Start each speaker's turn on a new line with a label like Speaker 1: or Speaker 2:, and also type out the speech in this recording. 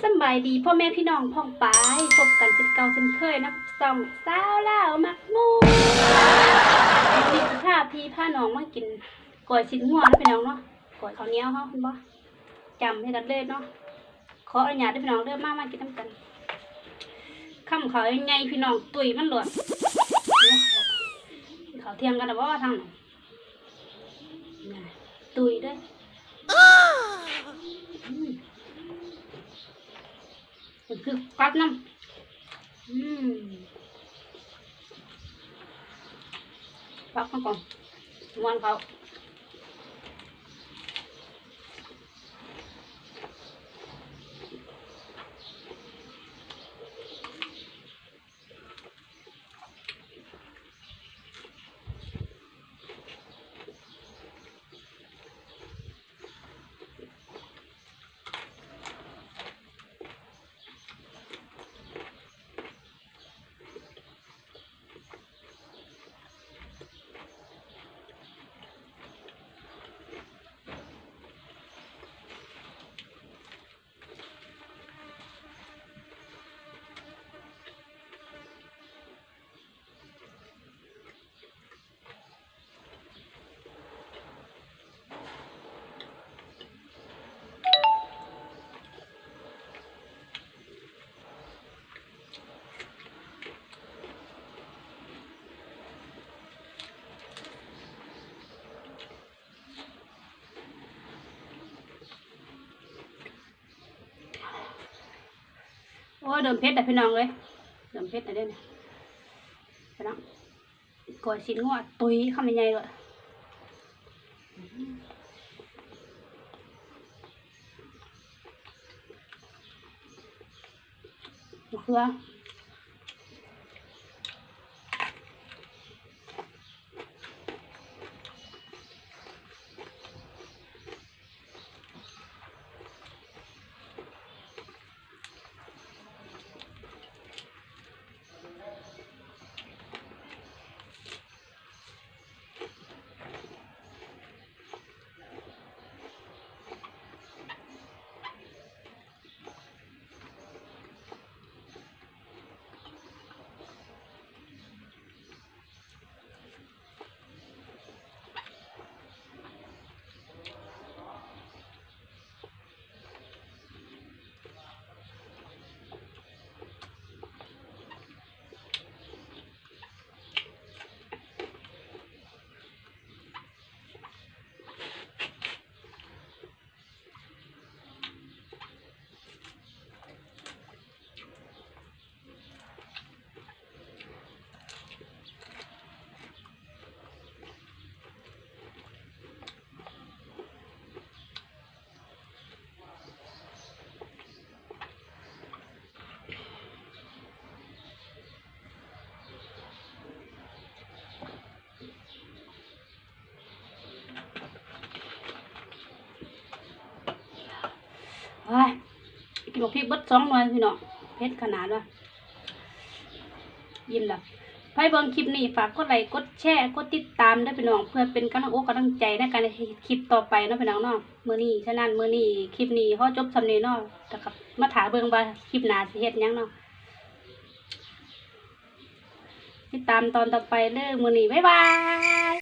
Speaker 1: สบายดีพ่อแม่พี่น้องพ่องปายพบกันเช่นเก่าเช่นเคยนะส่องสาวเลามักมูวันนี้สิพาพี่พาน้องมากินก๋วยชิ้นงัวนะพี่น้องเนาะก๋วยข้าวเหนียวเฮาคุณบ่จำให้กันเลยเนาะขออนุญาตด้วพี่น้องเริ่มมากมากินน้ำกันคำเขาไงพี่น้องตุยมันหลวดเขาเทียงกันนะว่าทางไหนตุยด้วย มัน คือกัดน้ำอืมพักมันก่อนวันเขา อ้ยเดิมเพชรแต่พี่น้องเลยเดิมเพชรแต่เด้เนี่ยพี่น้องกดชิ้นงวดตุยเข้ามาใหญ่เลยมะเขือ เฮ้กินบอกพริกเบิดสองหน่วยพี่น้องเพชรขนาดว่ายิ้มและใครเบิ่งคลิปนี้ฝากกดไลค์กดแชร์กดติดตามด้วยพี่น้องเพื่อเป็นกำลังอกกำลังใจในการคลิปต่อไปนะพี่น้องเนาะมื้อนี้ฉะนั้นมื้อนี้คลิปนี้เขาจบสำเนีเนาะแต่ครับมาถาเบิ่งว่าคลิปหนาสิเฮ็ดยังเนาะติดตามตอนต่อไปเด้อมือนี้บ๊ายบาย